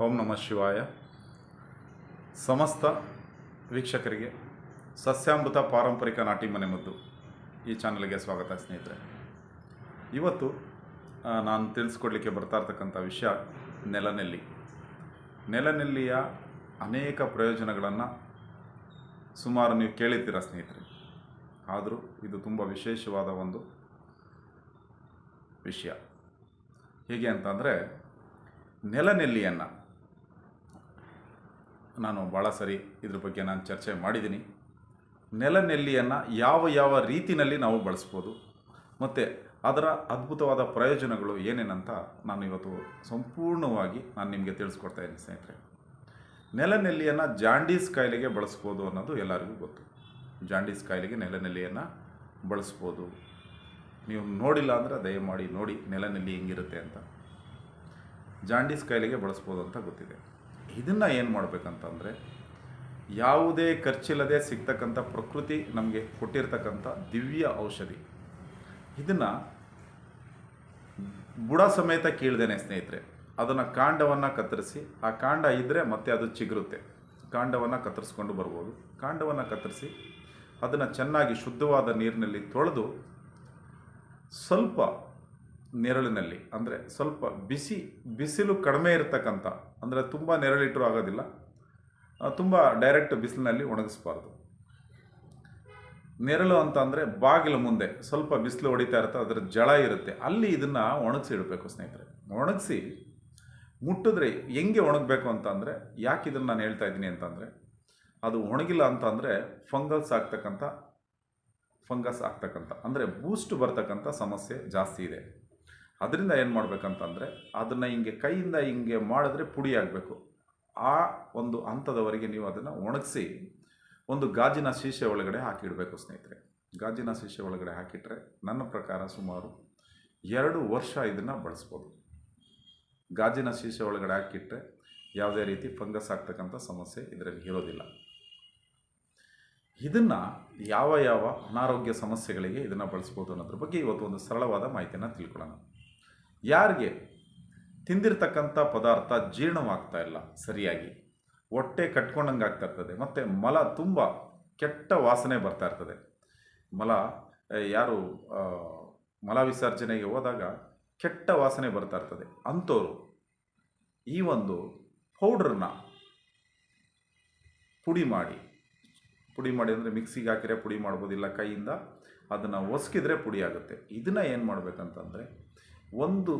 ಓಂ ನಮಃ ಶಿವಾಯ. ಸಮಸ್ತ ವೀಕ್ಷಕರಿಗೆ ಸಸ್ಯಾಮೃತ ಪಾರಂಪರಿಕ ನಾಟಿ ಮನೆ ಮದ್ದು ಈ ಚಾನಲ್ಗೆ ಸ್ವಾಗತ ಸ್ನೇಹಿತರೆ. ಇವತ್ತು ನಾನು ತಿಳಿಸ್ಕೊಡ್ಲಿಕ್ಕೆ ಬರ್ತಾ ಇರ್ತಕ್ಕಂಥ ವಿಷಯ ನೆಲನೆಲ್ಲಿ. ನೆಲನೆಲ್ಲಿಯ ಅನೇಕ ಪ್ರಯೋಜನಗಳನ್ನು ಸುಮಾರು ನೀವು ಕೇಳಿದ್ದೀರ ಸ್ನೇಹಿತರೆ. ಆದರೂ ಇದು ತುಂಬ ವಿಶೇಷವಾದ ಒಂದು ವಿಷಯ. ಹೇಗೆ ಅಂತಂದರೆ, ನೆಲನೆಲ್ಲಿಯನ್ನು ನಾನು ಭಾಳ ಸರಿ ಇದ್ರ ಬಗ್ಗೆ ನಾನು ಚರ್ಚೆ ಮಾಡಿದ್ದೀನಿ. ನೆಲನೆಲ್ಲಿಯನ್ನು ಯಾವ ಯಾವ ರೀತಿಯಲ್ಲಿ ನಾವು ಬಳಸ್ಬೋದು, ಮತ್ತು ಅದರ ಅದ್ಭುತವಾದ ಪ್ರಯೋಜನಗಳು ಏನೇನಂತ ನಾನು ಇವತ್ತು ಸಂಪೂರ್ಣವಾಗಿ ನಾನು ನಿಮಗೆ ತಿಳಿಸ್ಕೊಡ್ತಾ ಇದ್ದೀನಿ ಸ್ನೇಹಿತರೆ. ನೆಲನೆಲ್ಲಿಯನ್ನು ಜಾಂಡೀಸ್ ಕಾಯಿಲೆಗೆ ಬಳಸ್ಬೋದು ಅನ್ನೋದು ಎಲ್ಲರಿಗೂ ಗೊತ್ತು. ಜಾಂಡೀಸ್ ಕಾಯಿಲೆಗೆ ನೆಲನೆಲ್ಲಿಯನ್ನು ಬಳಸ್ಬೋದು. ನೀವು ನೋಡಿಲ್ಲ ಅಂದರೆ ದಯಮಾಡಿ ನೋಡಿ ನೆಲನೆಲ್ಲಿ ಹೆಂಗಿರುತ್ತೆ ಅಂತ. ಜಾಂಡೀಸ್ ಕಾಯಿಲೆಗೆ ಬಳಸ್ಬೋದು ಅಂತ ಗೊತ್ತಿದೆ. ಇದನ್ನು ಏನು ಮಾಡಬೇಕಂತಂದರೆ, ಯಾವುದೇ ಖರ್ಚಿಲ್ಲದೆ ಸಿಗ್ತಕ್ಕಂಥ ಪ್ರಕೃತಿ ನಮಗೆ ಕೊಟ್ಟಿರ್ತಕ್ಕಂಥ ದಿವ್ಯ ಔಷಧಿ. ಇದನ್ನು ಬುಡ ಸಮೇತ ಕೀಳ್ದೇನೆ ಸ್ನೇಹಿತರೆ. ಅದನ್ನು ಕಾಂಡವನ್ನು ಕತ್ತರಿಸಿ, ಆ ಕಾಂಡ ಇದ್ದರೆ ಮತ್ತೆ ಅದು ಚಿಗುರುತ್ತೆ. ಕಾಂಡವನ್ನು ಕತ್ತರಿಸ್ಕೊಂಡು ಬರ್ಬೋದು. ಕಾಂಡವನ್ನು ಕತ್ತರಿಸಿ, ಅದನ್ನು ಚೆನ್ನಾಗಿ ಶುದ್ಧವಾದ ನೀರಿನಲ್ಲಿ ತೊಳೆದು, ಸ್ವಲ್ಪ ನೆರಳಿನಲ್ಲಿ, ಅಂದರೆ ಸ್ವಲ್ಪ ಬಿಸಿ, ಬಿಸಿಲು ಕಡಿಮೆ ಇರತಕ್ಕಂಥ ಅಂದರೆ ತುಂಬ ನೆರಳಿಟ್ಟರೂ ಆಗೋದಿಲ್ಲ. ತುಂಬ ಡೈರೆಕ್ಟ್ ಬಿಸಿಲಿನಲ್ಲಿ ಒಣಗಿಸ್ಬಾರ್ದು. ನೆರಳು ಅಂತ ಅಂದರೆ ಬಾಗಿಲ ಮುಂದೆ ಸ್ವಲ್ಪ ಬಿಸಿಲು ಹೊಡಿತಾ ಇರುತ್ತೆ, ಅದರ ಜಳ ಇರುತ್ತೆ. ಅಲ್ಲಿ ಇದನ್ನು ಒಣಗಿಸಿ ಇಡಬೇಕು ಸ್ನೇಹಿತರೆ. ಒಣಗಿಸಿ ಮುಟ್ಟಿದ್ರೆ ಹೆಂಗೆ ಒಣಗಬೇಕು ಅಂತಂದರೆ ಯಾಕೆ ಇದನ್ನು ನಾನು ಹೇಳ್ತಾ ಇದ್ದೀನಿ ಅಂತಂದರೆ ಅದು ಒಣಗಿಲ್ಲ ಅಂತಂದರೆ ಫಂಗಲ್ಸ್ ಆಗ್ತಕ್ಕಂಥ, ಫಂಗಸ್ ಆಗ್ತಕ್ಕಂಥ, ಅಂದರೆ ಬೂಸ್ಟ್ ಬರ್ತಕ್ಕಂಥ ಸಮಸ್ಯೆ ಜಾಸ್ತಿ ಇದೆ. ಅದರಿಂದ ಏನು ಮಾಡಬೇಕಂತಂದರೆ, ಅದನ್ನು ಹಿಂಗೆ ಕೈಯಿಂದ ಹಿಂಗೆ ಮಾಡಿದ್ರೆ ಪುಡಿ ಆಗಬೇಕು. ಆ ಒಂದು ಹಂತದವರೆಗೆ ನೀವು ಅದನ್ನು ಒಣಗಿಸಿ, ಒಂದು ಗಾಜಿನ ಶೀಶೆ ಒಳಗಡೆ ಹಾಕಿಡಬೇಕು ಸ್ನೇಹಿತರೆ. ಗಾಜಿನ ಶೀಶೆ ಒಳಗಡೆ ಹಾಕಿಟ್ರೆ ನನ್ನ ಪ್ರಕಾರ ಸುಮಾರು ಎರಡು ವರ್ಷ ಇದನ್ನು ಬಳಸ್ಬೋದು. ಗಾಜಿನ ಶೀಶೆ ಒಳಗಡೆ ಹಾಕಿಟ್ರೆ ಯಾವುದೇ ರೀತಿ ಫಂಗಸ್ ಆಗ್ತಕ್ಕಂಥ ಸಮಸ್ಯೆ ಇದರಲ್ಲಿ ಇರೋದಿಲ್ಲ. ಇದನ್ನು ಯಾವ ಯಾವ ಅನಾರೋಗ್ಯ ಸಮಸ್ಯೆಗಳಿಗೆ ಇದನ್ನು ಬಳಸ್ಬೋದು ಅನ್ನೋದ್ರ ಬಗ್ಗೆ ಇವತ್ತು ಒಂದು ಸರಳವಾದ ಮಾಹಿತಿಯನ್ನು ತಿಳ್ಕೊಳ್ಳೋಣ. ಯಾರಿಗೆ? ತಿಂದಿರ್ತಕ್ಕಂಥ ಪದಾರ್ಥ ಜೀರ್ಣವಾಗ್ತಾ ಇಲ್ಲ ಸರಿಯಾಗಿ. ಹೊಟ್ಟೆ ಕಟ್ಕೊಂಡಂಗೆ ಆಗ್ತಾ ಇರ್ತದೆ. ಮತ್ತು ಮಲ ತುಂಬ ಕೆಟ್ಟ ವಾಸನೆ ಬರ್ತಾ ಇರ್ತದೆ. ಮಲ ಯಾರು ಮಲ ವಿಸರ್ಜನೆಗೆ ಹೋದಾಗ ಕೆಟ್ಟ ವಾಸನೆ ಬರ್ತಾ ಇರ್ತದೆ. ಅಂಥವ್ರು ಈ ಒಂದು ಪೌಡ್ರನ್ನ ಪುಡಿ ಮಾಡಿ ಪುಡಿ ಮಾಡಿ ಅಂದರೆ ಮಿಕ್ಸಿಗೆ ಹಾಕಿದ್ರೆ ಪುಡಿ ಮಾಡ್ಬೋದಿಲ್ಲ ಕೈಯಿಂದ ಅದನ್ನು ಒಸ್ಕಿದ್ರೆ ಪುಡಿ ಆಗುತ್ತೆ. ಇದನ್ನು ಏನು ಮಾಡಬೇಕಂತಂದರೆ ಒಂದು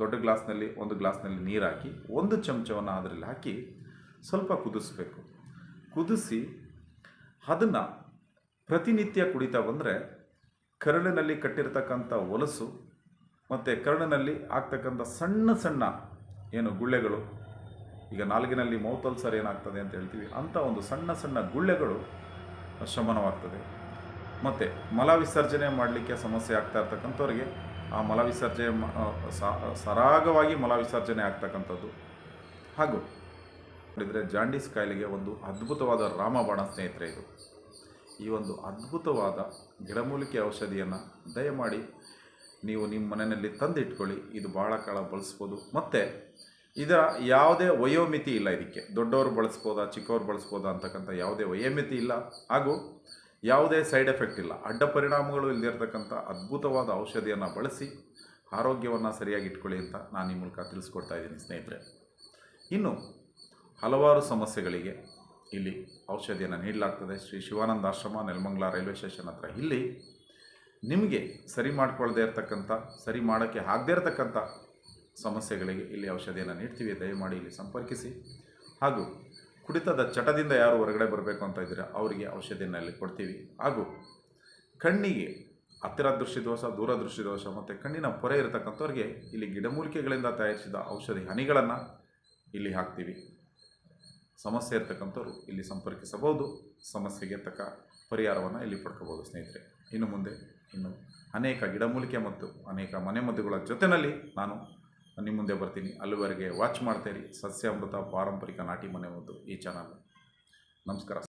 ದೊಡ್ಡ ಗ್ಲಾಸ್ನಲ್ಲಿ, ಒಂದು ಗ್ಲಾಸ್ನಲ್ಲಿ ನೀರು ಹಾಕಿ, ಒಂದು ಚಮಚವನ್ನು ಅದರಲ್ಲಿ ಹಾಕಿ ಸ್ವಲ್ಪ ಕುದಿಸ್ಬೇಕು. ಕುದಿಸಿ ಅದನ್ನು ಪ್ರತಿನಿತ್ಯ ಕುಡಿತಾ ಬಂದರೆ ಕರಳಿನಲ್ಲಿ ಕಟ್ಟಿರ್ತಕ್ಕಂಥ ಹೊಲಸು ಮತ್ತು ಕರಳಿನಲ್ಲಿ ಆಗ್ತಕ್ಕಂಥ ಸಣ್ಣ ಸಣ್ಣ ಏನು ಗುಳ್ಳೆಗಳು, ಈಗ ನಾಲ್ಗಿನಲ್ಲಿ ಮೌತಲ್ಸರ್ ಏನಾಗ್ತದೆ ಅಂತ ಹೇಳ್ತೀವಿ, ಅಂಥ ಒಂದು ಸಣ್ಣ ಸಣ್ಣ ಗುಳ್ಳೆಗಳು ಶಮನವಾಗ್ತದೆ. ಮತ್ತು ಮಲ ವಿಸರ್ಜನೆ ಮಾಡಲಿಕ್ಕೆ ಸಮಸ್ಯೆ ಆಗ್ತಾ ಇರ್ತಕ್ಕಂಥವ್ರಿಗೆ ಆ ಮಲ ವಿಸರ್ಜನೆ ಸರಾಗವಾಗಿ ಮಲ ವಿಸರ್ಜನೆ ಆಗ್ತಕ್ಕಂಥದ್ದು. ಹಾಗೂ ನೋಡಿದರೆ ಜಾಂಡೀಸ್ ಕಾಯಿಲೆಗೆ ಒಂದು ಅದ್ಭುತವಾದ ರಾಮಬಾಣ ಸ್ನೇಹಿತರೆ ಇದು. ಈ ಒಂದು ಅದ್ಭುತವಾದ ಗಿಡಮೂಲಿಕೆ ಔಷಧಿಯನ್ನು ದಯಮಾಡಿ ನೀವು ನಿಮ್ಮ ಮನೆಯಲ್ಲಿ ತಂದಿಟ್ಕೊಳ್ಳಿ. ಇದು ಭಾಳ ಕಾಲ ಬಳಸ್ಬೋದು. ಮತ್ತು ಇದರ ಯಾವುದೇ ವಯೋಮಿತಿ ಇಲ್ಲ ಇದಕ್ಕೆ. ದೊಡ್ಡವರು ಬಳಸ್ಬೋದಾ, ಚಿಕ್ಕವ್ರು ಬಳಸ್ಬೋದಾ ಅಂತಕ್ಕಂಥ ಯಾವುದೇ ವಯೋಮಿತಿ ಇಲ್ಲ. ಹಾಗೂ ಯಾವುದೇ ಸೈಡ್ ಎಫೆಕ್ಟ್ ಇಲ್ಲ. ಅಡ್ಡ ಪರಿಣಾಮಗಳು ಇಲ್ಲದಿರ್ತಕ್ಕಂಥ ಅದ್ಭುತವಾದ ಔಷಧಿಯನ್ನು ಬಳಸಿ ಆರೋಗ್ಯವನ್ನು ಸರಿಯಾಗಿ ಇಟ್ಕೊಳ್ಳಿ ಅಂತ ನಾನು ಈ ಮೂಲಕ ತಿಳಿಸ್ಕೊಡ್ತಾ ಇದ್ದೀನಿ ಸ್ನೇಹಿತರೆ. ಇನ್ನು ಹಲವಾರು ಸಮಸ್ಯೆಗಳಿಗೆ ಇಲ್ಲಿ ಔಷಧಿಯನ್ನು ನೀಡಲಾಗ್ತದೆ. ಶ್ರೀ ಶಿವಾನಂದ ಆಶ್ರಮ ನೆಲಮಂಗಲ ರೈಲ್ವೆ ಸ್ಟೇಷನ್ ಹತ್ರ. ಇಲ್ಲಿ ನಿಮಗೆ ಸರಿ ಮಾಡ್ಕೊಳ್ಳದೆ ಇರತಕ್ಕಂಥ, ಸರಿ ಮಾಡೋಕ್ಕೆ ಆಗದೇ ಇರತಕ್ಕಂಥ ಸಮಸ್ಯೆಗಳಿಗೆ ಇಲ್ಲಿ ಔಷಧಿಯನ್ನು ನೀಡ್ತೀವಿ. ದಯಮಾಡಿ ಇಲ್ಲಿ ಸಂಪರ್ಕಿಸಿ. ಹಾಗೂ ಕುಡಿತದ ಚಟದಿಂದ ಯಾರು ಹೊರಗಡೆ ಬರಬೇಕು ಅಂತ ಇದ್ದೀರಾ, ಅವರಿಗೆ ಔಷಧಿಯನ್ನು ಇಲ್ಲಿ ಕೊಡ್ತೀವಿ. ಹಾಗೂ ಕಣ್ಣಿಗೆ ಹತ್ತಿರ ದೃಷ್ಟಿದೋಷ ದೂರ ದೃಷ್ಟಿದೋಷ ಮತ್ತು ಕಣ್ಣಿನ ಪೊರೆ ಇರತಕ್ಕಂಥವ್ರಿಗೆ ಇಲ್ಲಿ ಗಿಡಮೂಲಿಕೆಗಳಿಂದ ತಯಾರಿಸಿದ ಔಷಧಿ ಹನಿಗಳನ್ನು ಇಲ್ಲಿ ಹಾಕ್ತೀವಿ. ಸಮಸ್ಯೆ ಇರ್ತಕ್ಕಂಥವ್ರು ಇಲ್ಲಿ ಸಂಪರ್ಕಿಸಬಹುದು. ಸಮಸ್ಯೆಗೆ ತಕ್ಕ ಪರಿಹಾರವನ್ನು ಇಲ್ಲಿ ಪಡ್ಕೋಬೋದು ಸ್ನೇಹಿತರೆ. ಇನ್ನು ಮುಂದೆ ಇನ್ನು ಅನೇಕ ಗಿಡಮೂಲಿಕೆ ಮತ್ತು ಅನೇಕ ಮನೆಮದ್ದುಗಳ ಜೊತೆಯಲ್ಲಿ ನಾನು ನಿಮ್ಮ ಮುಂದೆ ಬರ್ತೀನಿ. ಅಲ್ಲಿವರೆಗೆ ವಾಚ್ ಮಾಡ್ತೀರಿ ಸಸ್ಯಾಮೃತ ಪಾರಂಪರಿಕ ನಾಟಿ ಮನೆ ಒಂದು ಈ ಚಾನಲ್ ನಮಸ್ಕಾರ.